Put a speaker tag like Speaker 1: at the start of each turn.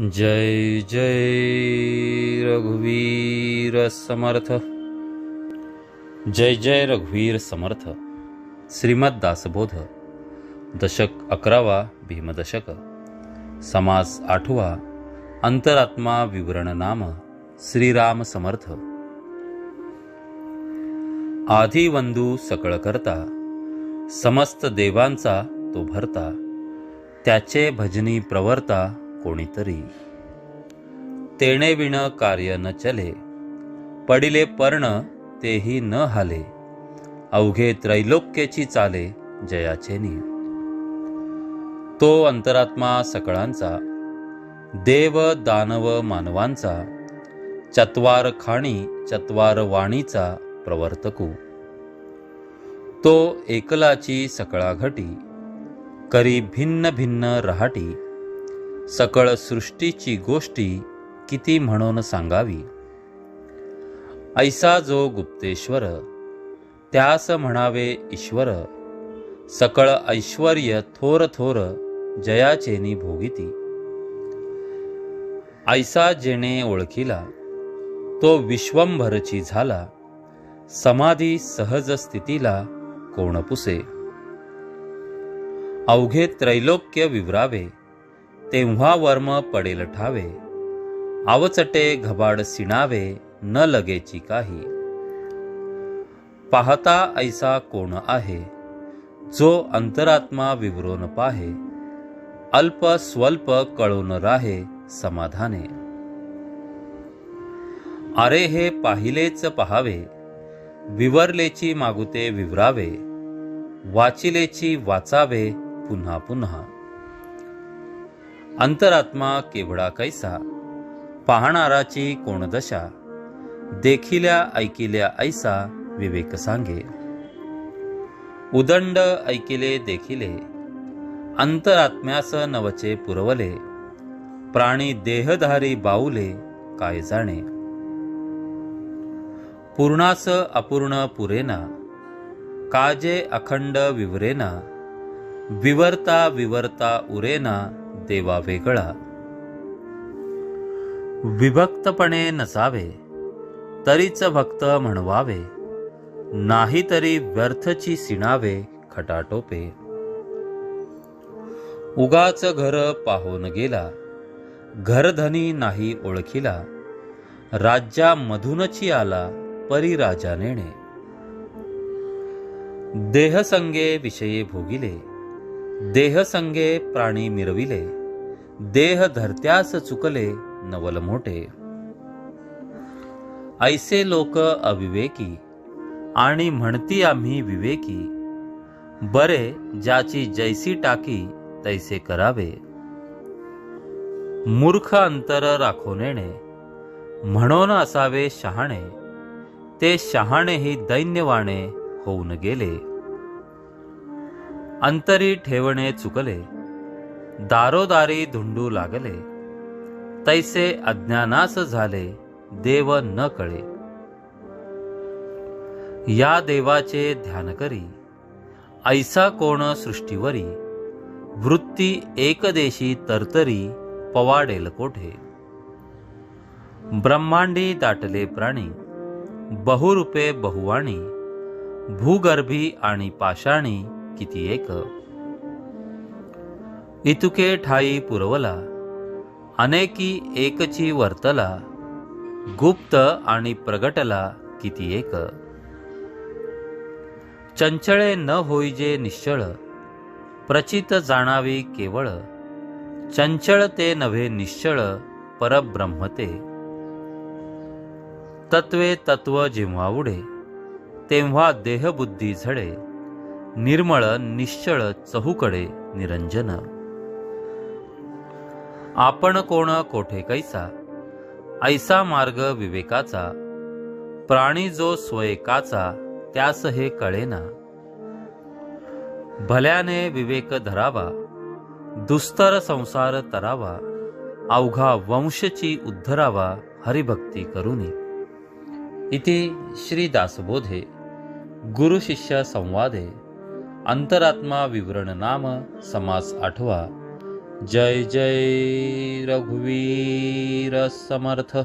Speaker 1: जय जय रघुवीर समर्थ। जय जय रघुवीर समर्थ। श्रीमद दासबोध। दशक अकरावा भीमदशक। समास आठवा। अंतरात्मा विवरण नाम। श्रीराम समर्थ। आधी वंदू सकळ करता समस्त देवांचा तो भरता। त्याचे भजनी प्रवर्ता। कोणीतरी. तेणे विण कार्य न चले पडिले पर्ण तेही न हाले अवघे त्रैलोक्याची चाले जयाचे निय तो अंतरात्मा सकळांचा देव दानव मानवांचा चत्वार खाणी चत्वार वाणीचा प्रवर्तकू. तो एकलाची सकळा घटी करी भिन्न भिन्न रहाटी सकळ सृष्टीची गोष्टी किती म्हणून सांगावी? ऐसा जो गुप्तेश्वर त्यास म्हणावे ईश्वर सकळ ऐश्वर थोर थोर जयाचेनी भोगिती. ऐसा जेणे ओळखिला तो विश्वंभरची झाला समाधी सहज स्थितीला कोण पुसे. अवघे त्रैलोक्य विवरावे तेव्हा वर्म पडेल ठावे. आवचटे घबाड सिणावे न लगेची काही. पाहता ऐसा कोण आहे? जो अंतरात्मा विवरून पाहे. अल्प स्वल्प कळून राहे समाधाने. अरे हे पाहिलेच पहावे. विवरलेची मागुते विवरावे. वाचिलेची वाचावे पुन्हा पुन्हा. अंतरात्मा केवढा कैसा? पाहणाराची कोण दशा? देखिल्या ऐकिल्या ऐसा विवेक सांगे. उदंड ऐकिले देखिले अंतरात्म्यास नवचे पुरवले प्राणी देहधारी बाऊले काय जाणे? पूर्णास अपूर्ण पुरेना काजे अखंड विवरेना विवरता विवरता उरेना देवा वेगळा. विभक्तपणे नसावे तरीच भक्त म्हणवावे नाही तरी व्यर्थची सिणावे खटाटोपे. उगाच घर पाहून गेला घरधनी नाही ओळखिला राज्यामधूनची आला परी राजा नेणे. देहसंगे विषये भोगिले देहसंगे प्राणी मिरविले देह धरत्यास चुकले नवल मोठे ऐसे लोक अविवेकी आणि म्हणती आम्ही विवेकी. बरे ज्याची जैसी टाकी तैसे करावे. मूर्ख अंतर राखो नेणे म्हणून असावे शहाणे ते शहाणेही दैन्यवाणे होऊन गेले. अंतरी ठेवणे चुकले दारोदारी धुंडू लागले. तैसे अज्ञानास झाले देव न कळे. या देवाचे ध्यान करी. ऐसा कोण सृष्टीवरी? वृत्ती एकदेशी तरतरी पवाडेल कोठे? ब्रह्मांडी दाटले प्राणी बहुरूपे बहुवाणी भूगर्भी आणि पाषाणी किती एक? इतुके ठाई पुरवला अनेकी एकची वर्तला गुप्त आणि प्रगटला किती एक. चंचळे न होईजे निश्चळ प्रचित जाणावी केवळ चंचळ ते नव्हे निश्चळ परब्रह्मते. तत्वे तत्व जेव्हा उडे तेव्हा देहबुद्धी झडे निर्मळ निश्चळ चहूकडे निरंजन. आपण कोण कोठे कैसा? ऐसा मार्ग विवेकाचा. प्राणी जो स्वयकाचा त्यास हे कळेना. भल्याने विवेक धरावा. दुस्तर संसार तरावा. अवघा वंशची उद्धरावा हरिभक्ती करुनी. इति श्री दासबोधे गुरु शिष्य संवादे. अंतरात्मा विवरण नाम समास आठवा. जय जय रघुवीर समर्थ।